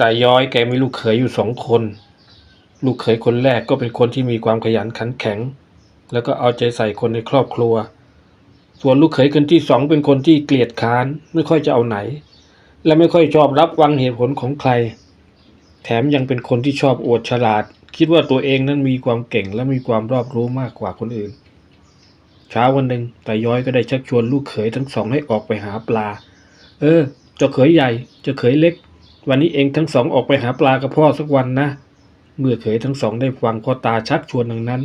ตาย้อยแกมีลูกเขยอยู่สองคน ลูกเขยคนแรกก็เป็นคนที่มีความขยันขันแข็ง แล้วก็เอาใจใส่คนในครอบครัว ส่วนลูกเขยคนที่สองเป็นคนที่เกลียดค้านไม่ค่อยจะเอาไหน และไม่ค่อยชอบรับฟังเหตุผลของใคร แถมยังเป็นคนที่ชอบอวดฉลาด คิดว่าตัวเองนั้นมีความเก่งและมีความรอบรู้มากกว่าคนอื่น เช้าวันหนึ่งตาย้อยก็ได้ชักชวนลูกเขยทั้งสองให้ออกไปหาปลา เออจ้าเขยใหญ่จ้าเขยเล็ก วันนี้เองทั้งสองออกไปหาปลากับพ่อสักวันนะ เมื่อเขยทั้งสองได้ฟังพ่อตาชักชวนดังนั้น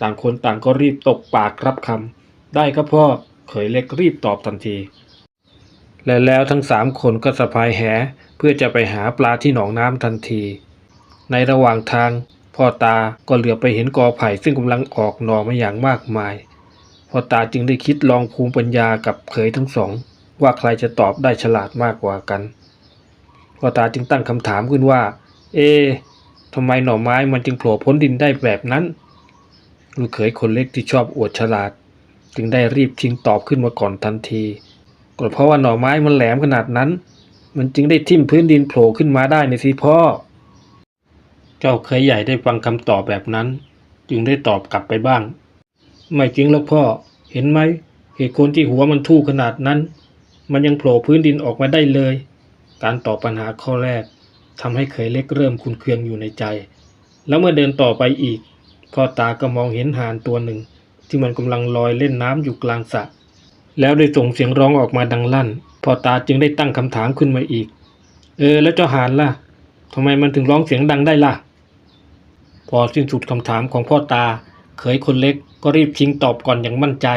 ต่างคนต่างก็รีบตกปากรับคำได้ครับพ่อเขยเล็กรีบตอบทันที และแล้วทั้งสามคนก็สะพายแห เพื่อจะไปหาปลาที่หนองน้ำทันที ในระหว่างทางพ่อตาก็เหลือไปเห็นกอไผ่ซึ่งกำลังออกหน่อมาอย่างมากมายพ่อตาจึงได้คิดลองภูมิปัญญากับเขยทั้งสอง ว่าใครจะตอบได้ฉลาดมากกว่ากัน พ่อตาจึงตั้งคำถามขึ้นว่า เอ๊ะทำไมหน่อไม้มันจึงโผล่พ้นดินได้แบบนั้น ลูกเขยคนเล็กที่ชอบอวดฉลาด จึงได้รีบทิ้งตอบขึ้นมาก่อนทันทีก็เพราะว่าหน่อไม้มันแหลมขนาดนั้น มันจึงได้ทิ่มพื้นดินโผล่ขึ้นมาได้ในสิพ่อ เจ้าเคยใหญ่ได้ฟังคำตอบแบบนั้น จึงได้ตอบกลับไปบ้าง ไม่จริงหรอกพ่อ เห็นไหมเหตุคนที่หัวมันทู่ขนาดนั้น มันยังโผล่พื้นดินออกมาได้เลย การตอบปัญหาข้อแรกทำให้เคยเล็กเริ่มคุนเคืองอยู่ในใจ แล้วเมื่อเดินต่อไปอีก พ่อตาก็มองเห็นห่านตัวหนึ่ง ที่มันกำลังลอยเล่นน้ำอยู่กลางสระแล้วได้ส่งเสียงร้องออกมาดังลั่น พ่อตาจึงได้ตั้งคำถามขึ้นมาอีก เออ แล้วเจ้าห่านล่ะทำไมมันถึงร้องเสียงดังได้ล่ะ พอสิ้นสุดคำถามของพ่อตา เขยคนเล็กก็รีบชิงตอบก่อนอย่างมั่นใจ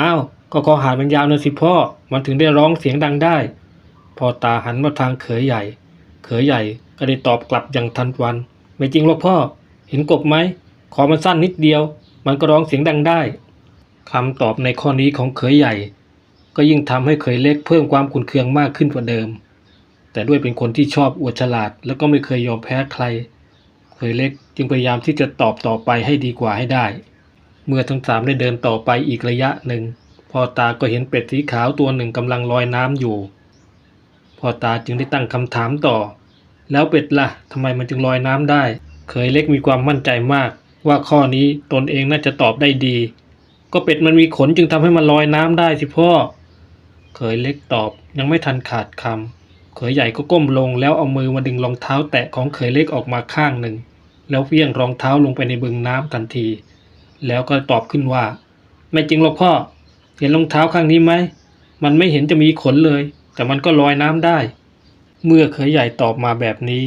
อ้าว ก็คอหานมันยาวนะสิพ่อ มันถึงได้ร้องเสียงดังได้ พ่อตาหันมาทางเขยใหญ่ เขยใหญ่ก็ได้ตอบกลับอย่างทันวัน ไม่จริงหรอกพ่อ เห็นกบไหมขอมันสั้นนิดเดียว มันก็ร้องเสียงดังได้คำตอบในข้อนี้ของเขยใหญ่ ก็ยิ่งทำให้เขยเล็กเพิ่มความขุนเคืองมากขึ้นกว่าเดิม แต่ด้วยเป็นคนที่ชอบอวดฉลาด แล้วก็ไม่เคยยอมแพ้ใคร เขยเล็กจึงพยายามที่จะตอบต่อไปให้ดีกว่าให้ได้ เมื่อทั้งสามได้เดินต่อไปอีกระยะหนึ่งพ่อตาก็เห็นเป็ดสีขาวตัวหนึ่งกำลังลอยน้ำอยู่ พ่อตาจึงได้ตั้งคำถามต่อ แล้วเป็ดละ่ะทำไมมันจึงลอยน้ำได้ เขยเล็กมีความมั่นใจมาก ว่าข้อนี้ตนเองน่าจะตอบได้ดี ก็เป็ดมันมีขนจึงทำให้มันลอยน้ำได้สิพ่อ เขยเล็กตอบยังไม่ทันขาดคำเขยใหญ่ก็ก้มลงแล้วเอามือมาดึงรองเท้าแตะของเขยเล็กออกมาข้างหนึ่ง แล้วเฟี้ยงรองเท้าลงไปในบึงน้ำทันที แล้วก็ตอบขึ้นว่า ไม่จริงหรอกพ่อ เห็นรองเท้าข้างนี้ไหมมันไม่เห็นจะมีขนเลย แต่มันก็ลอยน้ำได้ เมื่อเขยใหญ่ตอบมาแบบนี้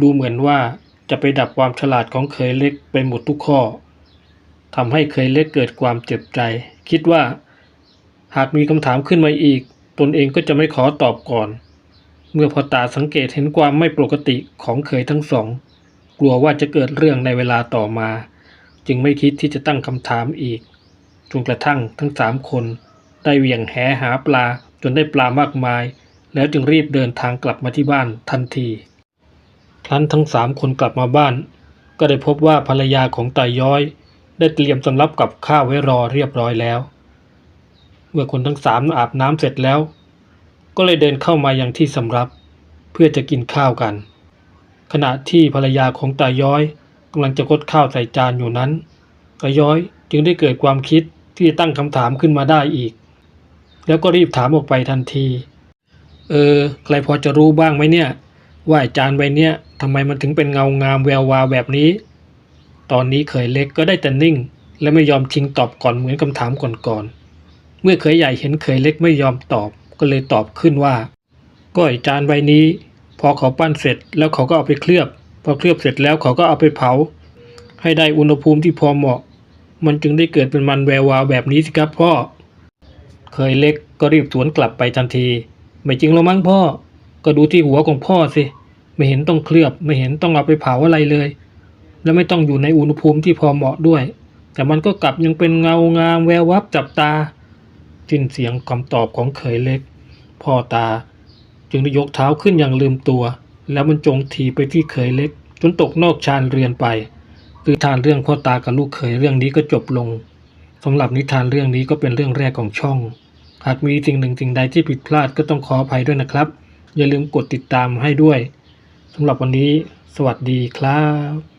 ดูเหมือนว่าจะไปดับความฉลาดของเขยเล็กไปหมดทุกข้อทำให้เขยเล็กเกิดความเจ็บใจ คิดว่า หากมีคำถามขึ้นมาอีก ตนเองก็จะไม่ขอตอบก่อน เมื่อพอตาสังเกตเห็นความไม่ปกติของเขยทั้งสอง กลัวว่าจะเกิดเรื่องในเวลาต่อมา จึงไม่คิดที่จะตั้งคำถามอีกจนกระทั่งทั้งสามคนได้เหวี่ยงแหหาปลา จนได้ปลามากมาย แล้วจึงรีบเดินทางกลับมาที่บ้านทันที ครั้นทั้งสามคนกลับมาบ้าน ก็ได้พบว่าภรรยาของตาย้อย ได้เตรียมสำรับกับข้าวไว้รอเรียบร้อยแล้ว เมื่อคนทั้งสามอาบน้ำเสร็จแล้ว ก็เลยเดินเข้ามายังที่สำรับ เพื่อจะกินข้าวกัน ขณะที่ภรรยาของตาย้อยกำลังจะกดข้าวใส่จานอยู่นั้นตาย้อยจึงได้เกิดความคิดที่จะตั้งคำถามขึ้นมาได้อีก แล้วก็รีบถามออกไปทันที เออ ใครพอจะรู้บ้างไหมเนี่ย ว่าจานใบเนี้ยทำไมมันถึงเป็นเงางามแวววาวแบบนี้ ตอนนี้เขยเล็กก็ได้แต่นิ่ง และไม่ยอมชิงตอบก่อนเหมือนคำถามก่อนๆ เมื่อเขยใหญ่เห็นเขยเล็กไม่ยอมตอบ ก็เลยตอบขึ้นว่า ก็ไอจานใบนี้ พอเขาปั้นเสร็จแล้วเขาก็เอาไปเคลือบ พอเคลือบเสร็จแล้วเขาก็เอาไปเผา ให้ได้อุณหภูมิที่พอเหมาะ มันจึงได้เกิดเป็นมันแวววาวแบบนี้สิครับพ่อ เคยเล็กก็รีบสวนกลับไปทันที ไม่จริงหรอกมั้งพ่อ ก็ดูที่หัวของพ่อสิ ไม่เห็นต้องเคลือบไม่เห็นต้องเอาไปเผาอะไรเลย และไม่ต้องอยู่ในอุณหภูมิที่พอเหมาะด้วย แต่มันก็กลับยังเป็นเงางามแวววับจับตาสิ้นเสียงคำตอบของเขยเล็ก พ่อตา จึงได้ยกเท้าขึ้นอย่างลืมตัว แล้วมันจงทีไปที่เขยเล็ก จนตกนอกชานเรือนไปคือทานเรื่องพ่อตากับลูกเขยเรื่องนี้ก็จบลงสำหรับนิทานเรื่องนี้ก็เป็นเรื่องแรกของช่อง หากมีสิ่งหนึ่งสิ่งใดที่ผิดพลาดก็ต้องขออภัยด้วยนะครับ อย่าลืมกดติดตามให้ด้วยสำหรับวันนี้ สวัสดีครับ